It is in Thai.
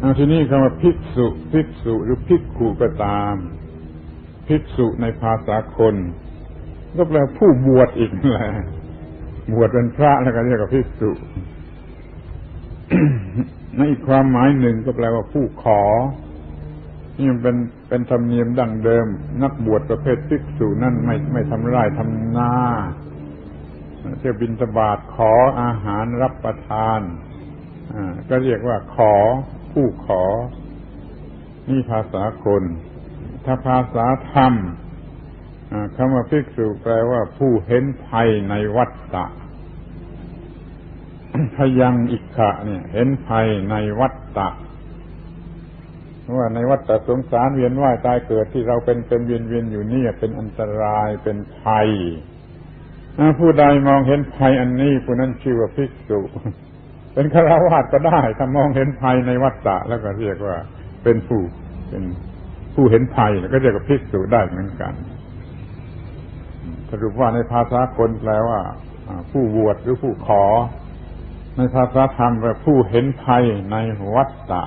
เอาทีนี้คำว่าภิกษุ ภิกษุหรือภิกขุก็ตาม ภิกษุในภาษาคน ก็แปลผู้บวชอีกแหละบวชเป็นพระแล้วก็เรียกว่าภิกษุในอีกความหมายหนึ่งก็แปลว่าผู้ขอ นี่มันเป็นเป็นธรรมเนียมดั้งเดิม นักบวชประเภทภิกษุนั่นไม่ไม่ทำไร่ทำนาเที่ยวบินตบาทขออาหารรับประทานอ่าก็เรียกว่าขอ ผู้ขอ นี่ภาษาคน ถ้าภาษาธรรมคำว่าภิกษุแปลว่าผู้เห็นภัยในวัฏฏะพยังอิกขะเนี่ย เห็นภัยในวัฏฏะว่าในวัฏฏะสงสารเวียนว่ายตายเกิดที่เราเป็นเป็นเวียนเวียนอยู่นี่เป็นอันตรายเป็นภัยผู้ใดมองเห็นภัยอันนี้ผู้นั้นชื่อว่าภิกษุ เป็นฆราวาสก็ได้ถ้ามองเห็นภัยในวัฏฏะแล้วก็เรียกว่าเป็นผู้เป็นผู้เห็นภัยแล้วก็เรียกว่าภิกษุได้เหมือนกัน สรุปว่าในภาษาคนแปลว่า ผู้บวชหรือผู้ขอ ในภาษาธรรมแปลผู้เห็นภัยในวัฏฏะ